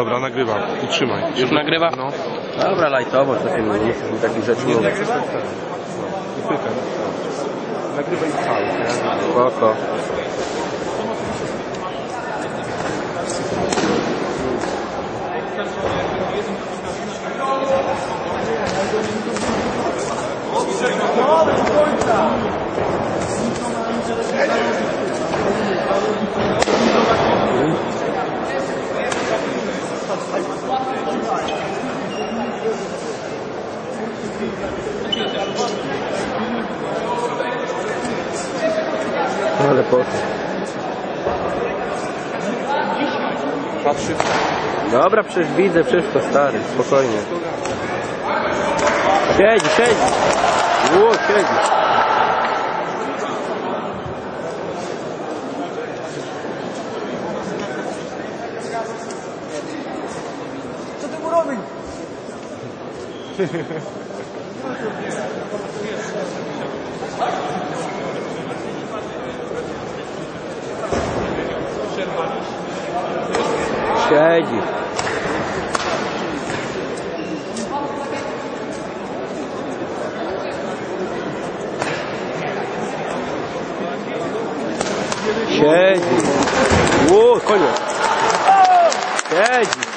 Dobra, nagrywam. I trzymaj. Już nagrywa? No. Dobra, lajtowo, co ty nie musisz mi takich rzeczy mówić. Nie pykaj. Nagrywaj cały, nie? Spoko. Ale po co? Patrzy. Dobra, przecież widzę wszystko, stary, spokojnie. Siedzi, siedzi. Ło, siedzi. Co ty mu robisz? Siedzi. Siedzi. Ło, koniec. Siedzi.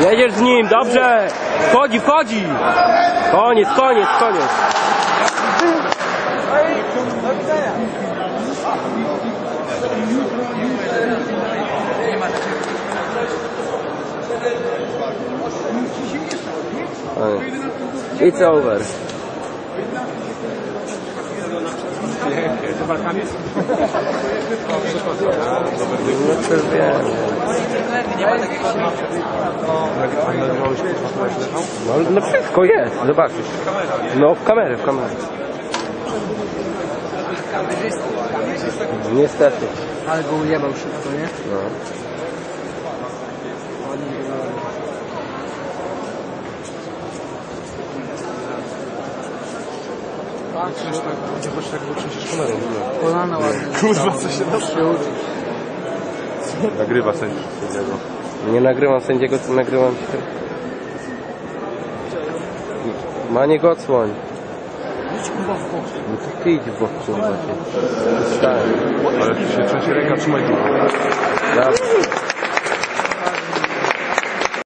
Jedziesz z nim, dobrze. Wchodzi, wchodzi. Koniec, koniec, koniec. Do widzenia. It's over. No to wiem. No, no wszystko jest, zobaczysz. No w kamerę, w kamerę. Niestety. Ale go ujebał szybko, nie? No. Tak, choć tak, bo przecież kamerą. nie? Kolana ładnie. Kurwa, co się da? Się uczy. Nagrywa sędziego. Nie nagrywam sędziego, co nagrywam się. Maniek odsłoń. Idź kurwa w bok. No to ty idź w bok, kurwa. Wstałem. Ale się trzęsie ręka, trzymaj długo. Dobra.